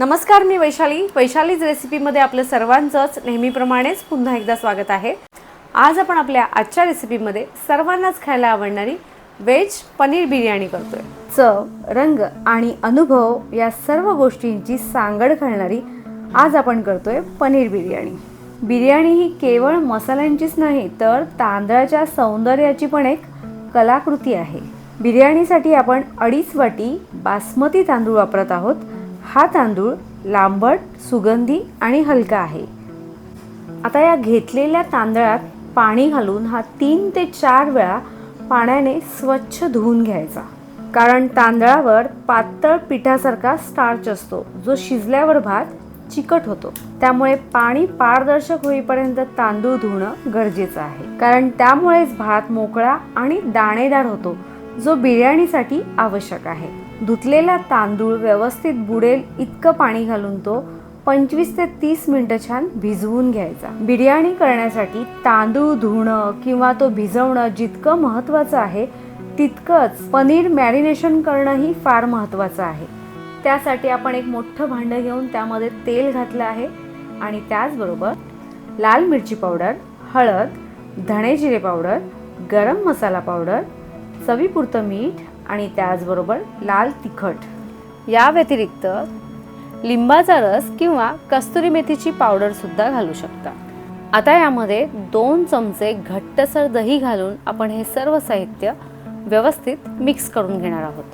नमस्कार मी वैशाली. वैशालीज रेसिपीमध्ये आपलं सर्वांचंच नेहमीप्रमाणेच पुन्हा एकदा स्वागत आहे. आज आपण आपल्या आजच्या रेसिपीमध्ये सर्वांनाच खायला आवडणारी व्हेज पनीर बिर्याणी करतोय. चव रंग आणि अनुभव या सर्व गोष्टींची सांगड घालणारी आज आपण करतोय पनीर बिर्याणी. बिर्याणी ही केवळ मसाल्यांचीच नाही तर तांदळाच्या सौंदर्याची पण एक कलाकृती आहे. बिर्याणीसाठी आपण अडीच वाटी बासमती तांदूळ वापरत आहोत. हा तांदूळ लांबट सुगंधी आणि हलका आहे. आता या घेतलेल्या तांदळात पाणी घालून हा तीन ते चार वेळा पाण्याने स्वच्छ धुवून घ्यायचा. कारण तांदळावर पातळ पिठासारखा स्टार्च असतो जो शिजल्यावर भात चिकट होतो. त्यामुळे पाणी पारदर्शक होईपर्यंत तांदूळ धुणं गरजेचं आहे. कारण त्यामुळेच भात मोकळा आणि दाणेदार होतो जो बिर्याणीसाठी आवश्यक आहे. धुतलेला तांदूळ व्यवस्थित बुडेल इतकं पाणी घालून तो पंचवीस ते तीस मिनटं छान भिजवून घ्यायचा. बिर्याणी करण्यासाठी तांदूळ धुणं किंवा तो भिजवणं जितकं महत्त्वाचं आहे तितकंच पनीर मॅरिनेशन करणंही फार महत्त्वाचं आहे. त्यासाठी आपण एक मोठं भांडं घेऊन त्यामध्ये तेल घातलं आहे आणि त्याचबरोबर लाल मिरची पावडर हळद धणे जिरे पावडर गरम मसाला पावडर चवीपुरतं मीठ आणि त्याचबरोबर लाल तिखट. या व्यतिरिक्त लिंबाचा रस किंवा कस्तुरी मेथीची पावडरसुद्धा घालू शकता. आता यामध्ये दोन चमचे घट्टसर दही घालून आपण हे सर्व साहित्य व्यवस्थित मिक्स करून घेणार आहोत.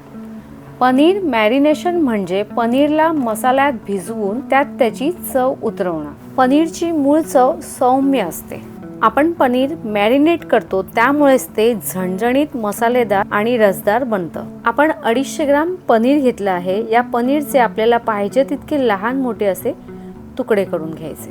पनीर मॅरिनेशन म्हणजे पनीरला मसाल्यात भिजवून त्यात त्याची चव उतरवणं. पनीरची मूळ चव सौम्य असते. आपण पनीर मॅरिनेट करतो त्यामुळेच ते झणझणीत मसालेदार आणि रसदार बनतं. आपण अडीचशे ग्राम पनीर घेतलं आहे. या पनीरचे आपल्याला पाहिजे तितके लहान मोठे असे तुकडे करून घ्यायचे.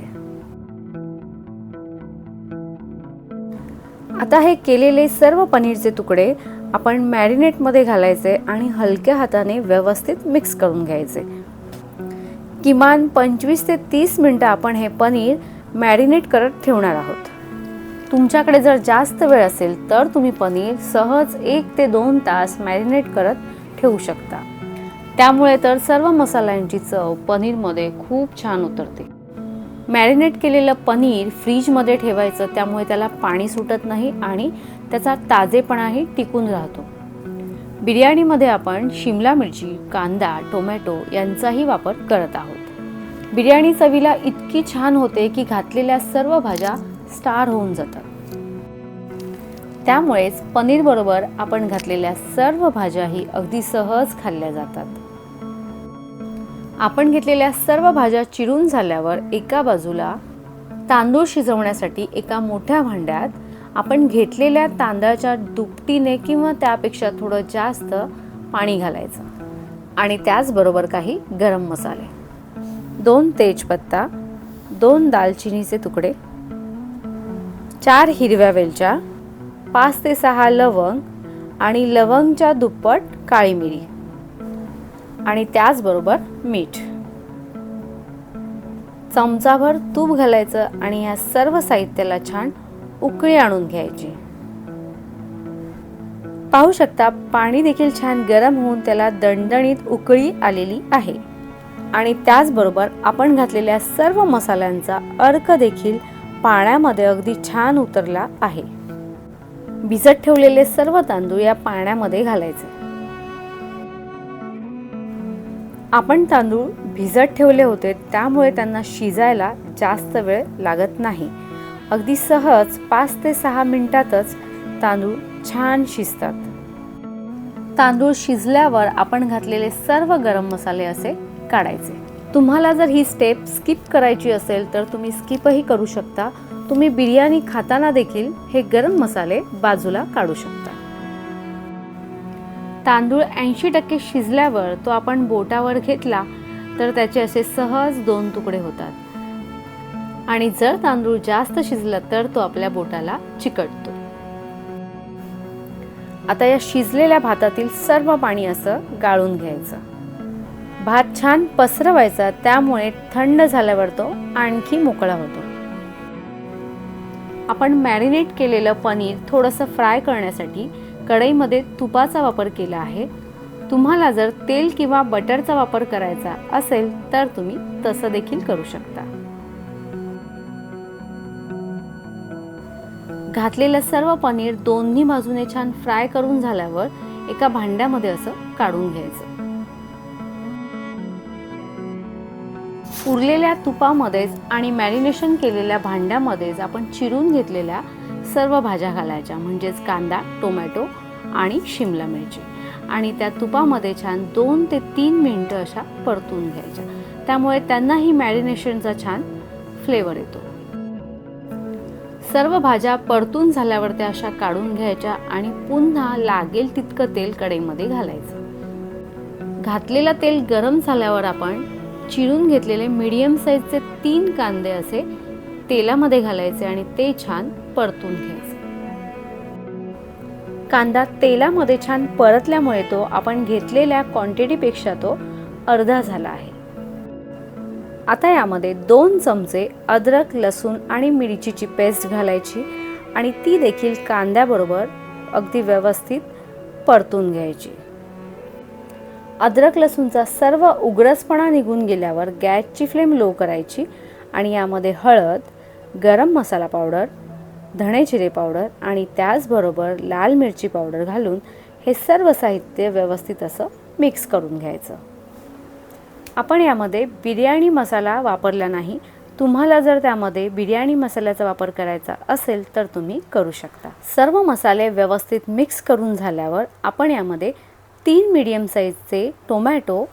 आता हे केलेले सर्व पनीरचे तुकडे आपण मॅरिनेटमध्ये घालायचे आणि हलक्या हाताने व्यवस्थित मिक्स करून घ्यायचे. किमान पंचवीस ते तीस मिनटं आपण हे पनीर मॅरिनेट करत ठेवणार आहोत. तुमच्याकडे जर जास्त वेळ असेल तर तुम्ही पनीर सहज एक ते दोन तास मॅरिनेट करत ठेवू शकता. त्यामुळे तर सर्व मसाल्यांची चव पनीरमध्ये खूप छान उतरते. मॅरिनेट केलेलं पनीर फ्रीजमध्ये ठेवायचं त्यामुळे त्याला पाणी सुटत नाही आणि त्याचा ताजेपणाही टिकून राहतो. बिर्याणीमध्ये आपण शिमला मिरची कांदा टोमॅटो यांचाही वापर करत आहोत. बिर्याणी चवीला इतकी छान होते की घातलेल्या सर्व भाज्या स्टार होऊन जातात. त्यामुळेच पनीरबरोबर आपण घातलेल्या सर्व भाज्याही अगदी सहज खाल्ल्या जातात. आपण घेतलेल्या सर्व भाज्या चिरून झाल्यावर एका बाजूला तांदूळ शिजवण्यासाठी एका मोठ्या भांड्यात आपण घेतलेल्या तांदळाच्या दुपटीने किंवा त्यापेक्षा थोडं जास्त पाणी घालायचं आणि त्याचबरोबर काही गरम मसाले. दोन तेजपत्ता दोन दालचिनीचे तुकडे चार हिरव्या वेलच्या पाच ते सहा लवंग आणि लवंगच्या दुप्पट काळी मिरी. आणि त्याचबरोबर मीठ. चमचाभर तूप घालायचं आणि या सर्व साहित्याला छान उकळी आणून घ्यायची. पाहू शकता पाणी देखील छान गरम होऊन त्याला दणदणीत उकळी आलेली आहे. आणि त्याचबरोबर आपण घातलेल्या सर्व मसाल्यांचा अर्क देखील पाण्यामध्ये अगदी छान उतरला आहे. भिजत ठेवलेले सर्व तांदूळ या पाण्यामध्ये घालायचे. आपण तांदूळ भिजत ठेवले होते त्यामुळे त्यांना शिजायला जास्त वेळ लागत नाही. अगदी सहज पाच ते सहा मिनिटातच तांदूळ छान शिजतात. तांदूळ शिजल्यावर आपण घातलेले सर्व गरम मसाले असे काढायचे. तुम्हाला जर ही स्टेप स्किप करायची असेल तर तुम्ही स्किपही करू शकता. तुम्ही बिर्याणी खाताना देखील हे गरम मसाले बाजूला काढू शकता. तांदूळ ऐंशी टक्के शिजल्यावर तो आपण बोटावर घेतला तर त्याचे असे सहज दोन तुकडे होतात. आणि जर तांदूळ जास्त शिजला तर तो आपल्या बोटाला चिकटतो. आता या शिजलेल्या भातातील सर्व पाणी असं गाळून घ्यायचं. भात छान पसरवायचा त्यामुळे थंड झाल्यावर तो आणखी मोकळा होतो. आपण मॅरिनेट केलेलं पनीर थोडंसं फ्राय करण्यासाठी कढईमध्ये तुपाचा वापर केला आहे. तुम्हाला जर तेल किंवा बटरचा वापर करायचा असेल तर तुम्ही तसं देखील करू शकता. घातलेलं सर्व पनीर दोन्ही बाजूने छान फ्राय करून झाल्यावर एका भांड्यामध्ये असं काढून घ्यायचं. उरलेल्या तुपामध्येच आणि मॅरिनेशन केलेल्या भांड्यामध्येच आपण चिरून घेतलेल्या सर्व भाज्या घालायच्या म्हणजेच कांदा टोमॅटो आणि शिमला मिरची. आणि त्या तुपामध्ये छान दोन ते तीन मिनटं अशा परतून घ्यायच्या. त्यामुळे त्यांनाही मॅरिनेशनचा छान फ्लेवर येतो. सर्व भाज्या परतून झाल्यावर त्या अशा काढून घ्यायच्या आणि पुन्हा लागेल तितकं तेल कढईमध्ये घालायचं. घातलेलं तेल गरम झाल्यावर आपण चिरून घेतलेले मीडियम साईजचे तीन कांदे असे तेलामध्ये घालायचे आणि ते छान परतून घ्यायचे. कांदा तेलामध्ये छान परतल्यामुळे तो आपण घेतलेल्या क्वांटिटीपेक्षा तो अर्धा झाला आहे. आता यामध्ये दोन चमचे अद्रक लसूण आणि मिरचीची पेस्ट घालायची आणि ती देखील कांद्याबरोबर अगदी व्यवस्थित परतून घ्यायची. अद्रक लसूणचा सर्व उग्रसपणा निघून गेल्यावर गॅसची फ्लेम लो करायची आणि यामध्ये हळद गरम मसाला पावडर धणे जिरे पावडर आणि त्याचबरोबर लाल मिरची पावडर घालून हे सर्व साहित्य व्यवस्थित असं मिक्स करून घ्यायचं. आपण यामध्ये बिर्याणी मसाला वापरला नाही. तुम्हाला जर त्यामध्ये बिर्याणी मसाल्याचा वापर करायचा असेल तर तुम्ही करू शकता. सर्व मसाले व्यवस्थित मिक्स करून झाल्यावर आपण यामध्ये तीन मीडियम साईजचे टोमॅटो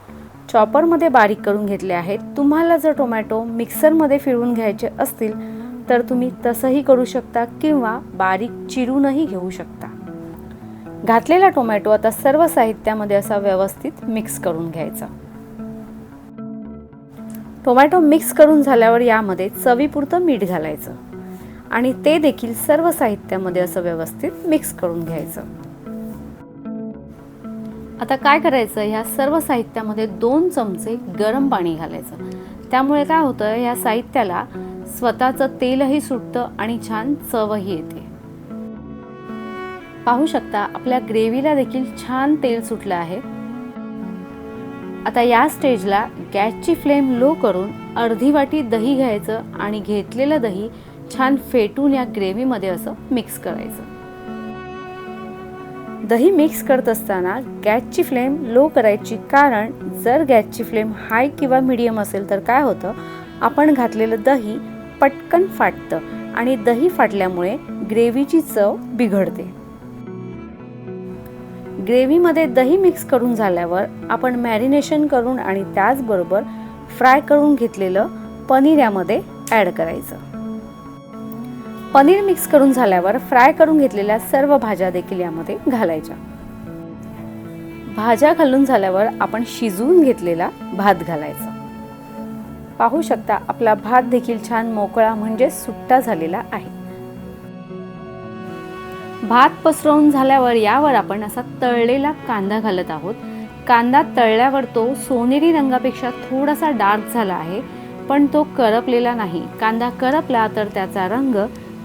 चॉपरमध्ये बारीक करून घेतले आहेत. तुम्हाला जर टोमॅटो मिक्सरमध्ये फिरवून घ्यायचे असतील तर तुम्ही तसंही करू शकता किंवा बारीक चिरूनही घेऊ शकता. घातलेला टोमॅटो आता सर्व साहित्यामध्ये असा व्यवस्थित मिक्स करून घ्यायचा. टोमॅटो मिक्स करून झाल्यावर यामध्ये चवीपुरतं मीठ घालायचं आणि ते देखील सर्व साहित्यामध्ये असं व्यवस्थित मिक्स करून घ्यायचं. आता काय करायचं? ह्या सर्व साहित्यामध्ये दोन चमचे गरम पाणी घालायचं. त्यामुळे काय होतं? या साहित्याला स्वतःचं तेलही सुटतं आणि छान चवही येते. पाहू शकता आपल्या ग्रेव्हीला देखील छान तेल सुटलं आहे. आता या स्टेजला गॅसची फ्लेम लो करून अर्धी वाटी दही घ्यायचं आणि घेतलेलं दही छान फेटून या ग्रेव्हीमध्ये असं मिक्स करायचं. दही मिक्स करत असताना गॅसची फ्लेम लो करायची कारण जर गॅसची फ्लेम हाय किंवा मिडियम असेल तर काय होतं? आपण घातलेलं दही पटकन फाटतं आणि दही फाटल्यामुळे ग्रेव्हीची चव बिघडते. ग्रेव्हीमध्ये दही मिक्स करून झाल्यावर आपण मॅरिनेशन करून आणि त्याचबरोबर फ्राय करून घेतलेलं पनीर यामध्ये ॲड करायचं. पनीर मिक्स करून झाल्यावर फ्राय करून घेतलेल्या सर्व भाज्या देखील यामध्ये घालायच्या. भाज्या घालून झाल्यावर आपण शिजवून घेतलेला भात घालायचा. पाहू शकता आपला भात देखील छान मोकळा म्हणजे सुट्टा झालेला आहे. भात पसरवून झाल्यावर यावर आपण असा तळलेला कांदा घालत आहोत. कांदा तळल्यावर तो सोनेरी रंगापेक्षा थोडासा डार्क झाला आहे पण तो करपलेला नाही. कांदा करपला तर त्याचा रंग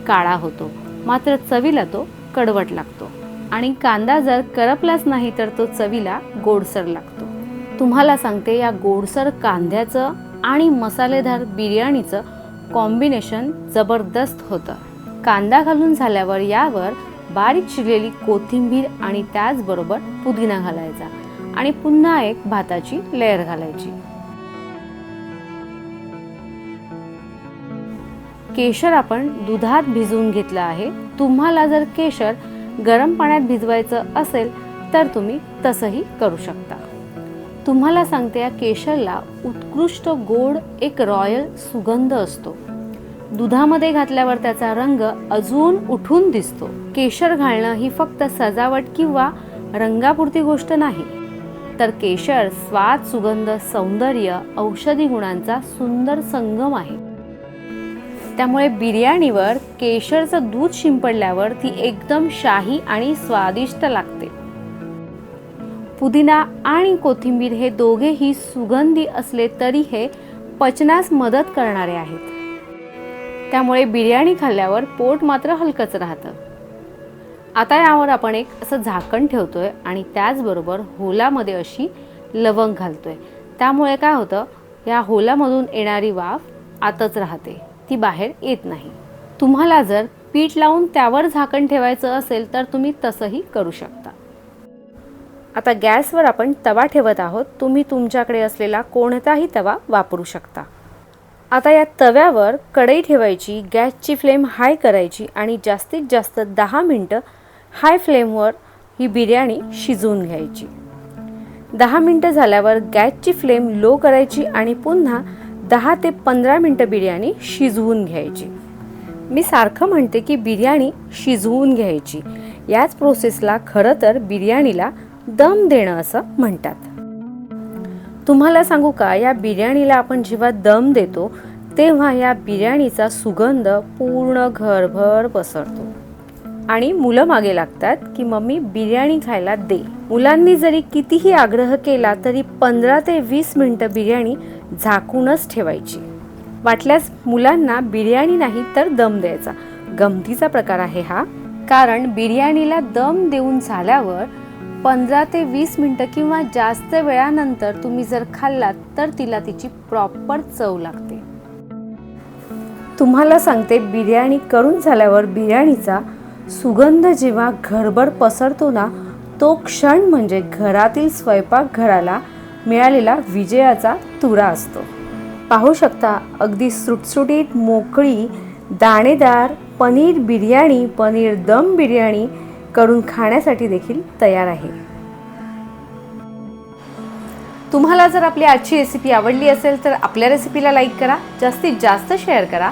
काळा होतो. मात्र चवीला तो कडवट लागतो. आणि कांदा जर करपलाच नाही तर तो चवीला गोडसर लागतो. तुम्हाला सांगते या गोडसर कांद्याचं आणि मसालेदार बिर्याणीचं कॉम्बिनेशन जबरदस्त होतं. कांदा घालून झाल्यावर यावर बारीक चिरलेली कोथिंबीर आणि त्याचबरोबर पुदिना घालायचा आणि पुन्हा एक भाताची लेअर घालायची. केशर आपण दुधात भिजवून घेतलं आहे. तुम्हाला जर केशर गरम पाण्यात भिजवायचं असेल तर तुम्ही तसंही करू शकता. तुम्हाला सांगते या केशरला उत्कृष्ट गोड एक रॉयल सुगंध असतो. दुधामध्ये घातल्यावर त्याचा रंग अजून उठून दिसतो. केशर घालणं ही फक्त सजावट किंवा रंगापुरती गोष्ट नाही तर केशर स्वाद सुगंध सौंदर्य औषधी गुणांचा सुंदर संगम आहे. त्यामुळे बिर्याणीवर केशरचं दूध शिंपडल्यावर ती एकदम शाही आणि स्वादिष्ट लागते. पुदिना आणि कोथिंबीर हे दोघेही सुगंधी असले तरी हे पचनास मदत करणारे आहेत. त्यामुळे बिर्याणी खाल्ल्यावर पोट मात्र हलकंच राहतं. आता यावर आपण एक असं झाकण ठेवतोय आणि त्याचबरोबर होलामध्ये अशी लवंग घालतोय. त्यामुळे काय होतं या होलामधून येणारी वाफ आतच राहते. ती बाहेर येत नाही. तुम्हाला जर पीठ लावून त्यावर झाकण ठेवायचं असेल तर तुम्ही तसंही करू शकता. आता गॅसवर आपण तवा ठेवत आहोत. तुम्ही तुमच्याकडे असलेला कोणताही तवा वापरू शकता. आता या तव्यावर कढई ठेवायची गॅसची फ्लेम हाय करायची आणि जास्तीत जास्त दहा मिनटं हाय फ्लेमवर ही बिर्याणी शिजवून घ्यायची. दहा मिनटं झाल्यावर गॅसची फ्लेम लो करायची आणि पुन्हा दहा ते पंधरा मिनटं बिर्याणी शिजवून घ्यायची. मी सारखं म्हणते की बिर्याणी शिजवून घ्यायची. याच प्रोसेसला खरं तर बिर्याणीला दम देणं असं म्हणतात. तुम्हाला सांगू का या बिर्याणीला आपण जेव्हा दम देतो तेव्हा या बिर्याणीचा सुगंध पूर्ण घरभर पसरतो. आणि मुलं मागे लागतात की मम्मी बिर्याणी खायला दे. मुलांनी जरी कितीही आग्रह केला तरी पंधरा ते वीस मिनटं बिर्याणी झाकूनच ठेवायची. वाटल्यास मुलांना बिर्याणी नाही तर दम द्यायचा. गमतीचा प्रकार आहे हा. कारण बिर्याणीला दम देऊन झाल्यावर पंधरा ते वीस मिनटं किंवा जास्त वेळानंतर तुम्ही जर खाल्लात तर तिला तिची प्रॉपर चव लागते. तुम्हाला सांगते बिर्याणी करून झाल्यावर बिर्याणीचा सुगंध जेव्हा घरभर पसरतो ना तो क्षण म्हणजे घरातील स्वयंपाकघराला मिळालेला विजयाचा तुरा असतो. पाहू शकता अगदी सुटसुटीत मोकळी दाणेदार पनीर बिर्याणी पनीर दम बिर्याणी करून खाण्यासाठी देखील तयार आहे. तुम्हाला जर आपली आजची रेसिपी आवडली असेल तर आपल्या रेसिपीला लाईक करा. जास्तीत जास्त शेअर करा.